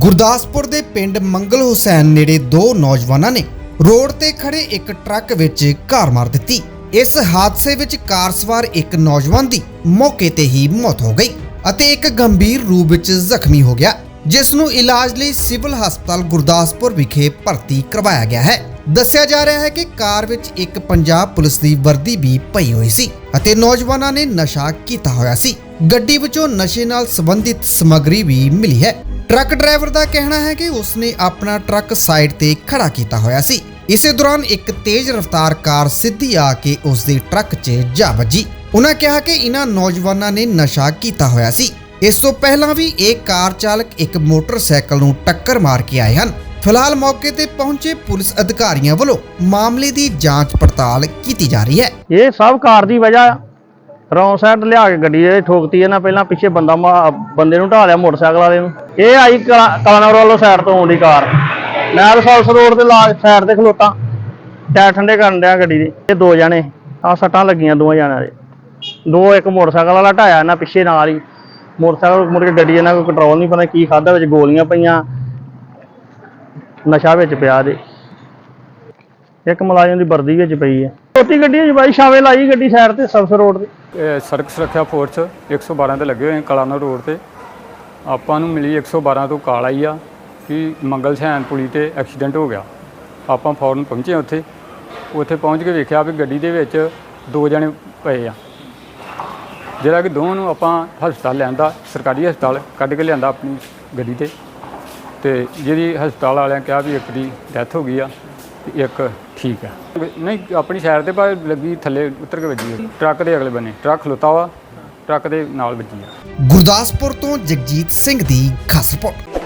ਗੁਰਦਾਸਪੁਰ ਦੇ ਪਿੰਡ ਮੰਗਲ ਹੁਸੈਨ ਨੇੜੇ ਦੋ ਨੌਜਵਾਨਾਂ ਨੇ ਰੋਡ ਤੇ ਖੜੇ ਇੱਕ ਟਰੱਕ ਵਿੱਚ ਕਾਰ ਮਾਰ ਦਿੱਤੀ। ਇਸ ਹਾਦਸੇ ਵਿੱਚ ਕਾਰ ਸਵਾਰ ਇੱਕ ਨੌਜਵਾਨ ਦੀ ਮੌਕੇ ਤੇ ਹੀ ਮੌਤ ਹੋ ਗਈ ਅਤੇ ਇੱਕ ਗੰਭੀਰ ਰੂਪ ਵਿੱਚ ਜ਼ਖਮੀ ਹੋ ਗਿਆ, ਜਿਸ ਨੂੰ ਇਲਾਜ ਲਈ ਸਿਵਲ ਹਸਪਤਾਲ ਗੁਰਦਾਸਪੁਰ ਵਿਖੇ ਭਰਤੀ ਕਰਵਾਇਆ ਗਿਆ ਹੈ। ਦੱਸਿਆ ਜਾ ਰਿਹਾ ਹੈ ਕਿ ਕਾਰ ਵਿੱਚ ਇੱਕ ਪੰਜਾਬ ਪੁਲਿਸ ਦੀ ਵਰਦੀ ਵੀ ਪਈ ਹੋਈ ਸੀ ਅਤੇ ਨੌਜਵਾਨਾਂ ਨੇ ਨਸ਼ਾ ਕੀਤਾ ਹੋਇਆ ਸੀ। ਗੱਡੀ ਵਿੱਚੋਂ ਨਸ਼ੇ ਨਾਲ ਸੰਬੰਧਿਤ ਸਮੱਗਰੀ ਵੀ ਮਿਲੀ ਹੈ। ਟਰੱਕ ਡਰਾਈਵਰ ਦਾ ਕਹਿਣਾ ਹੈ ਕਿ ਉਸਨੇ ਆਪਣਾ ਟਰੱਕ ਸਾਈਡ ਤੇ ਖੜਾ ਕੀਤਾ ਹੋਇਆ ਸੀ। ਇਸੇ ਦੌਰਾਨ ਇੱਕ ਤੇਜ਼ ਰਫ਼ਤਾਰ ਕਾਰ ਸਿੱਧੀ ਆ ਕੇ ਉਸ ਦੇ ਟਰੱਕ 'ਚ ਜਾ ਵੱਜੀ। ਉਹਨਾਂ ਕਿਹਾ ਕਿ ਇਹਨਾਂ ਨੌਜਵਾਨਾਂ ਨੇ ਨਸ਼ਾ ਕੀਤਾ ਹੋਇਆ ਸੀ। ਇਸ ਤੋਂ ਪਹਿਲਾਂ ਵੀ ਇਹ ਕਾਰ ਚਾਲਕ ਇੱਕ ਮੋਟਰਸਾਈਕਲ ਨੂੰ ਟੱਕਰ ਮਾਰ ਕੇ ਆਏ ਹਨ। ਫਿਲਹਾਲ ਮੌਕੇ ਤੇ ਪਹੁੰਚੇ ਪੁਲਿਸ ਅਧਿਕਾਰੀਆਂ ਵੱਲੋਂ ਮਾਮਲੇ ਦੀ ਜਾਂਚ ਪੜਤਾਲ ਕੀਤੀ ਜਾ ਰਹੀ ਹੈ। ਇਹ ਸਭ ਕਾਰ ਦੀ ਵਜ੍ਹਾ ਰੌਂਗ ਸਾਈਡ ਲਿਆ ਕੇ ਗੱਡੀ ਇਹ ਠੋਕਤੀ ਇਹਨਾਂ ਪਹਿਲਾਂ ਪਿੱਛੇ ਬੰਦਾ ਬੰਦੇ ਨੂੰ ਢਾ ਲਿਆ ਮੋਟਰਸਾਈਕਲ ਵਾਲੇ ਨੂੰ। ਇਹ ਆਈ ਕਲਾਨੌਰ ਵੱਲੋਂ ਸਾਈਡ ਤੋਂ ਆਉਂਦੀ ਕਾਰ। ਮੈਂ ਰਸੌਲਸ ਰੋਡ ਤੇ ਲਾ ਸਾਈਡ ਤੇ ਖਲੋਤਾ। ਟਾਇਰ ਠੰਡੇ ਕਰਨ ਡਿਆ ਗੱਡੀ ਦੇ। ਇਹ ਦੋ ਜਣੇ ਆ ਸੱਟਾਂ ਲੱਗੀਆਂ ਦੋਵਾਂ ਜਣਿਆਂ ਦੇ। ਦੋ, ਇੱਕ ਮੋਟਰਸਾਈਕਲ ਵਾਲਾ ਢਾਇਆ ਇਹਨਾਂ ਪਿੱਛੇ ਨਾਲ ਹੀ। ਮੋਟਰਸਾਈਕਲ ਮੁੜ ਕੇ ਗੱਡੀ ਇਹਨਾਂ ਕੋਲ ਕੰਟਰੋਲ ਨਹੀਂ, ਪਤਾ ਕੀ ਖਾਦਾ ਵਿੱਚ ਗੋਲੀਆਂ ਪਈਆਂ। ਨਸ਼ਾ ਵਿੱਚ ਪਿਆ ਦੇ। ਇੱਕ ਮੁਲਾਜ਼ਮ ਦੀ ਵਰਦੀ ਵਿੱਚ ਪਈ ਹੈ। ਛੋਟੀ ਗੱਡੀ ਜੀ, ਬਾਈ ਸ਼ਾਵੇ ਲਾਈ ਗੱਡੀ ਸਾਈਡ ਤੇ ਸਬਸ ਰੋਡ ਤੇ। ਸੜਕ ਸੁਰੱਖਿਆ ਫੋਰਸ 112 ਤੇ ਲੱਗੇ ਹੋਏ ਹਾਂ ਕਲਾਨਾ ਰੋਡ ਤੇ। ਆਪਾਂ ਨੂੰ ਮਿਲੀ 112 ਤੋਂ ਕਾਲ ਆਈ ਆ, ਕਿ ਮੰਗਲ ਸੈਨ ਪੁਲੀ ਤੇ ਐਕਸੀਡੈਂਟ ਹੋ ਗਿਆ। ਆਪਾਂ ਫੌਰਨ ਪਹੁੰਚੇ ਉੱਥੇ। ਉੱਥੇ ਪਹੁੰਚ ਕੇ ਵੇਖਿਆ ਵੀ ਗੱਡੀ ਦੇ ਵਿੱਚ ਦੋ ਜਣੇ ਪਏ ਆ। ਜਿਹੜਾ ਕਿ ਦੋਵਾਂ ਨੂੰ ਆਪਾਂ ਹਸਪਤਾਲ ਲਿਆਂਦਾ, ਸਰਕਾਰੀ ਹਸਪਤਾਲ ਕੱਢ ਕੇ ਲਿਆਂਦਾ ਆਪਣੀ ਗੱਡੀ ਤੇ। ਤੇ ਜਿਹੜੀ ਹਸਪਤਾਲ ਵਾਲਿਆਂ ਕਿਹਾ ਵੀ ਇੱਕ ਦੀ ਡੈਥ ਹੋ ਗਈ ਆ। ਤੇ ਇੱਕ ਠੀਕ ਆ ਨਹੀਂ, ਆਪਣੀ ਸਾਈਡ ਤੇ ਪਰ ਲੱਗੀ, ਥੱਲੇ ਉਤਰ ਕੇ ਵੱਜੀ ਹੋਈ। ਟਰੱਕ ਦੇ ਅਗਲੇ ਬੰਨੇ। ਟਰੱਕ ਖਲੋਤਾ ਵਾ, ਟਰੱਕ ਦੇ ਨਾਲ ਵੱਜੀ ਆ। ਗੁਰਦਾਸਪੁਰ ਤੋਂ ਜਗਜੀਤ ਸਿੰਘ ਦੀ ਖਾਸ ਰਿਪੋਰਟ।